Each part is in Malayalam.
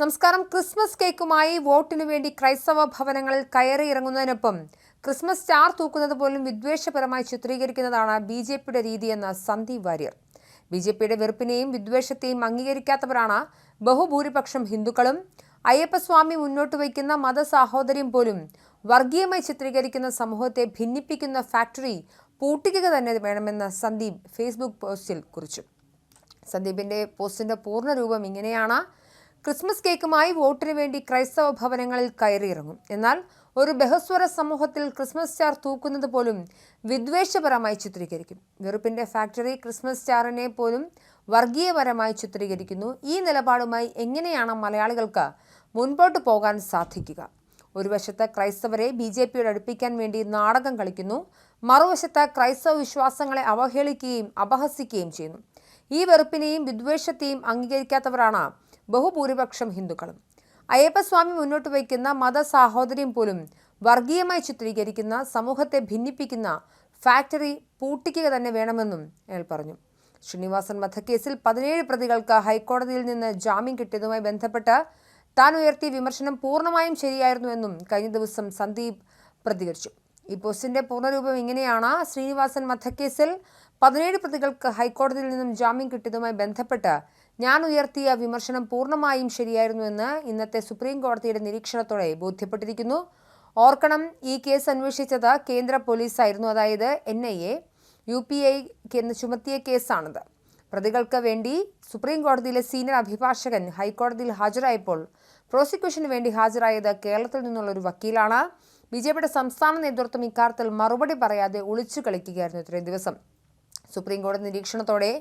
നമസ്കാരം. ക്രിസ്മസ് കേക്കുമായി വോട്ടിനു വേണ്ടി ക്രൈസ്തവ ഭവനങ്ങളിൽ കയറി ഇറങ്ങുന്നതിനൊപ്പം ക്രിസ്മസ് സ്റ്റാർ തൂക്കുന്നത് പോലും വിദ്വേഷപരമായി ചിത്രീകരിക്കുന്നതാണ് ബി ജെ പിയുടെ രീതിയെന്ന് സന്ദീപ് വാര്യർ. ബി ജെ പിയുടെ വെറുപ്പിനെയും വിദ്വേഷത്തെയും അംഗീകരിക്കാത്തവരാണ് ബഹുഭൂരിപക്ഷം ഹിന്ദുക്കളും. അയ്യപ്പസ്വാമി മുന്നോട്ട് വയ്ക്കുന്ന മതസാഹോദര്യം പോലും വർഗീയമായി ചിത്രീകരിക്കുന്ന സമൂഹത്തെ ഭിന്നിപ്പിക്കുന്ന ഫാക്ടറി പൂട്ടിക്കുക തന്നെ വേണമെന്ന് സന്ദീപ് ഫേസ്ബുക്ക് പോസ്റ്റിൽ കുറിച്ചു. സന്ദീപിന്റെ പോസ്റ്റിന്റെ പൂർണരൂപം ഇങ്ങനെയാണ്. ക്രിസ്മസ് കേക്കുമായി വോട്ടിന് വേണ്ടി ക്രൈസ്തവ ഭവനങ്ങളിൽ കയറിയിറങ്ങും. എന്നാൽ ഒരു ബഹസ്വര സമൂഹത്തിൽ ക്രിസ്മസ് സ്റ്റാർ തൂക്കുന്നത് പോലും വിദ്വേഷപരമായി ചിത്രീകരിക്കും. വെറുപ്പിന്റെ ഫാക്ടറി ക്രിസ്മസ് സ്റ്റാറിനെ പോലും വർഗീയപരമായി ചിത്രീകരിക്കുന്നു. ഈ നിലപാടുമായി എങ്ങനെയാണ് മലയാളികൾക്ക് മുൻപോട്ട് പോകാൻ സാധിക്കുക? ഒരു വശത്ത് ക്രൈസ്തവരെ ബി ജെ പിയോട് അടുപ്പിക്കാൻ വേണ്ടി നാടകം കളിക്കുന്നു. മറുവശത്ത് ക്രൈസ്തവ വിശ്വാസങ്ങളെ അവഹേളിക്കുകയും അപഹസിക്കുകയും ചെയ്യുന്നു. ഈ വെറുപ്പിനെയും വിദ്വേഷത്തെയും അംഗീകരിക്കാത്തവരാണ് ബഹുഭൂരിപക്ഷം ഹിന്ദുക്കളും. അയ്യപ്പസ്വാമി മുന്നോട്ട് വയ്ക്കുന്ന മതസാഹോദര്യം പോലും വർഗീയമായി ചിത്രീകരിക്കുന്ന സമൂഹത്തെ ഭിന്നിപ്പിക്കുന്ന ഫാക്ടറി പൂട്ടിക്കുക തന്നെ വേണമെന്നും അയാൾ പറഞ്ഞു. ശ്രീനിവാസൻ വധക്കേസിൽ പതിനേഴ് പ്രതികൾക്ക് ഹൈക്കോടതിയിൽ നിന്ന് ജാമ്യം കിട്ടിയതുമായി ബന്ധപ്പെട്ട് താൻ ഉയർത്തിയ വിമർശനം പൂർണമായും ശരിയായിരുന്നുവെന്നും കഴിഞ്ഞ ദിവസം സന്ദീപ് പ്രതികരിച്ചു. ഈ പോസ്റ്റിന്റെ പൂർണരൂപം ഇങ്ങനെയാണ്. ശ്രീനിവാസൻ വധക്കേസിൽ പതിനേഴ് പ്രതികൾക്ക് ഹൈക്കോടതിയിൽ നിന്നും ജാമ്യം കിട്ടിയതുമായി ബന്ധപ്പെട്ട് ഞാൻ ഉയർത്തിയ വിമർശനം പൂർണമായും ശരിയായിരുന്നുവെന്ന് ഇന്നത്തെ സുപ്രീം കോടതിയുടെ നിരീക്ഷണത്തോടെ ബോധ്യപ്പെട്ടിരിക്കുന്നു. ഓർക്കണം ഈ കേസ് അന്വേഷിച്ചത് കേന്ദ്ര പോലീസായിരുന്നു. അതായത് N I A U P I ചുമത്തിയ കേസാണിത്. പ്രതികൾക്ക് വേണ്ടി സുപ്രീം കോടതിയിലെ സീനിയർ അഭിഭാഷകൻ ഹൈക്കോടതിയിൽ ഹാജരായപ്പോൾ പ്രോസിക്യൂഷന് വേണ്ടി ഹാജരായത് കേരളത്തിൽ നിന്നുള്ള ഒരു വക്കീലാണ്. ബി ജെ പിയുടെ സംസ്ഥാന നേതൃത്വം ഇക്കാര്യത്തിൽ മറുപടി പറയാതെ ഒളിച്ചു കളിക്കുകയായിരുന്നു ഇത്രയും ദിവസം. സുപ്രീം കോടതി നിരീക്ഷണത്തോടെ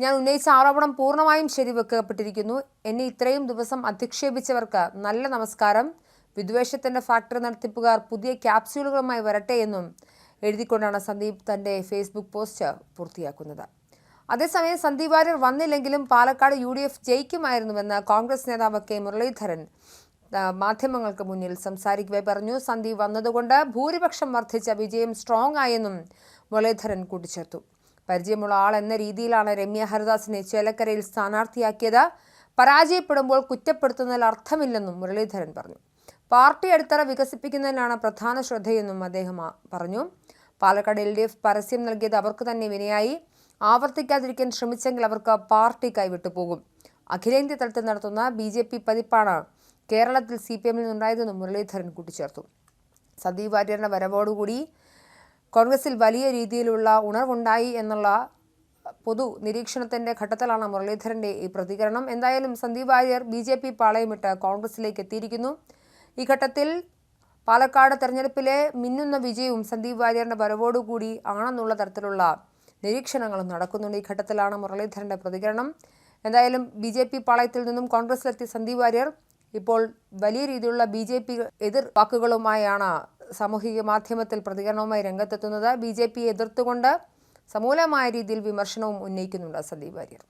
ഞാൻ ഉന്നയിച്ച ആരോപണം പൂർണമായും ശരിവെക്കപ്പെട്ടിരിക്കുന്നു. എന്നെ ഇത്രയും ദിവസം അധിക്ഷേപിച്ചവർക്ക് നല്ല നമസ്കാരം. വിദ്വേഷത്തിന്റെ ഫാക്ടറി നടത്തിപ്പുകാർ പുതിയ ക്യാപ്സ്യൂളുകളുമായി വരട്ടെ എന്നും എഴുതിക്കൊണ്ടാണ് സന്ദീപ് തന്റെ ഫേസ്ബുക്ക് പോസ്റ്റ് പൂർത്തിയാക്കുന്നത്. അതേസമയം സന്ദീപ് വാര്യർ വന്നില്ലെങ്കിലും പാലക്കാട് യു ഡി എഫ് ജയിക്കുമായിരുന്നുവെന്ന് കോൺഗ്രസ് നേതാവ് കെ. മുരളീധരൻ മാധ്യമങ്ങൾക്ക് മുന്നിൽ സംസാരിക്കവെ പറഞ്ഞു. സന്ദീപ് വന്നതുകൊണ്ട് ഭൂരിപക്ഷം വർദ്ധിച്ച വിജയം സ്ട്രോങ് ആയെന്നും മുരളീധരൻ കൂട്ടിച്ചേർത്തു. പരിചയമുള്ള ആൾ എന്ന രീതിയിലാണ് രമ്യ ഹരിദാസിനെ ചേലക്കരയിൽ സ്ഥാനാർത്ഥിയാക്കിയത്. പരാജയപ്പെടുമ്പോൾ കുറ്റപ്പെടുത്തുന്നതിൽ അർത്ഥമില്ലെന്നും മുരളീധരൻ പറഞ്ഞു. പാർട്ടി അടിത്തറ വികസിപ്പിക്കുന്നതിനാണ് പ്രധാന ശ്രദ്ധയെന്നും അദ്ദേഹം പറഞ്ഞു. പാലക്കാട് എൽ ഡി എഫ് പരസ്യം നൽകിയത് അവർക്ക് തന്നെ വിനയായി. ആവർത്തിക്കാതിരിക്കാൻ ശ്രമിച്ചെങ്കിൽ അവർക്ക് പാർട്ടി കൈവിട്ടു പോകും. അഖിലേന്ത്യാ തലത്തിൽ നടത്തുന്ന ബി ജെ പി പതിപ്പാണ് കേരളത്തിൽ സി പി എമ്മിൽ നിന്നുണ്ടായതെന്നും മുരളീധരൻ കൂട്ടിച്ചേർത്തു. സന്ദീപ് വാര്യരുടെ വരവോടുകൂടി കോൺഗ്രസിൽ വലിയ രീതിയിലുള്ള ഉണർവുണ്ടായി എന്നുള്ള പൊതു നിരീക്ഷണത്തിന്റെ ഘട്ടത്തിലാണ് മുരളീധരന്റെ ഈ പ്രതികരണം. എന്തായാലും Sandeep Warrier B J P പാളയമിട്ട് കോൺഗ്രസിലേക്ക് എത്തിയിരിക്കുന്നു. ഈ ഘട്ടത്തിൽ പാലക്കാട് തെരഞ്ഞെടുപ്പിലെ മിന്നുന്ന വിജയവും സന്ദീപ് വാര്യറിന്റെ വരവോടുകൂടി ആണെന്നുള്ള തരത്തിലുള്ള നിരീക്ഷണങ്ങളും നടക്കുന്നുണ്ട്. ഈ ഘട്ടത്തിലാണ് മുരളീധരന്റെ പ്രതികരണം. എന്തായാലും ബി ജെ പി പാളയത്തിൽ നിന്നും കോൺഗ്രസിലെത്തിയ സന്ദീപ് വാര്യർ ഇപ്പോൾ വലിയ രീതിയിലുള്ള ബി ജെ പി എതിർ വാക്കുകളുമായാണ് സാമൂഹിക മാധ്യമത്തിൽ പ്രതികരണവുമായി രംഗത്തെത്തുന്നത് ബി എതിർത്തുകൊണ്ട് സമൂലമായ രീതിയിൽ വിമർശനവും ഉന്നയിക്കുന്നുണ്ട് സന്ദീപ് വാര്യർ.